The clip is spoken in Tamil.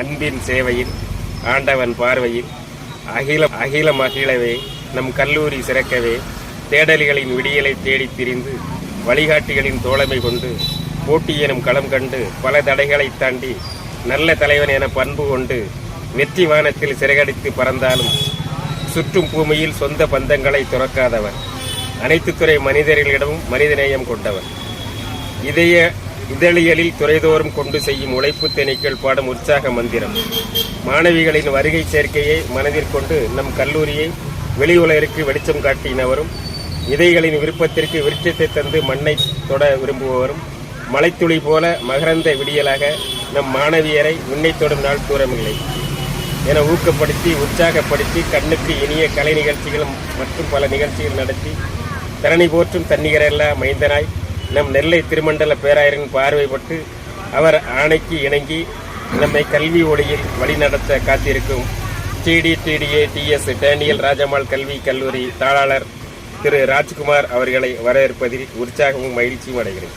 அன்பின் சேவையில் ஆண்டவன் பார்வையில் அகில அகில மகிழவே நம் கல்லூரி சிறக்கவே தேடல்களின் விடியலை தேடித் திரிந்து வழிகாட்டிகளின் தோழமை கொண்டு போட்டி எனும் களம் கண்டு பல தடைகளை தாண்டி நல்ல தலைவன் என பண்பு கொண்டு வெற்றி வானத்தில் சிறகடித்து பறந்தாலும் சுற்றும் பூமியில் சொந்த பந்தங்களை துறக்காதவன் அனைத்து துறை மனிதர்களிடமும் மனிதநேயம் கொண்டவன் இதய இதழியலில் துறைதோறும் கொண்டு செய்யும் உழைப்பு திணைக்கள் பாடும் உற்சாக மந்திரம். மாணவிகளின் வருகை சேர்க்கையை மனதில் கொண்டு நம் கல்லூரியை வெளி உலகிற்கு வெளிச்சம் காட்டினவரும் விதைகளின் விருப்பத்திற்கு விருட்சத்தை தந்து மண்ணை தொட விரும்புபவரும் மலைத்துளி போல மகரந்த விடியலாக நம் மாணவியரை விண்ணை தொடும் நாள் தூரமில்லை என ஊக்கப்படுத்தி உற்சாகப்படுத்தி கண்ணுக்கு இனிய கலை நிகழ்ச்சிகள் மற்றும் பல நிகழ்ச்சிகள் நடத்தி தரணி போற்றும் தன்னிகரெல்லாம் மைந்தனாய் நம் நெல்லை திருமண்டல பேராயரின் பார்வைப்பட்டு அவர் ஆணைக்கு இணங்கி நம்மை கல்வி ஒளியில் வழிநடத்த காத்திருக்கும் TD TDTA TS Daniel Rajammal கல்வி கல்லூரி தாளாளர் திரு ராஜ்குமார் அவர்களை வரவேற்பதில் உற்சாகமும் மகிழ்ச்சியும் அடைகிறேன்.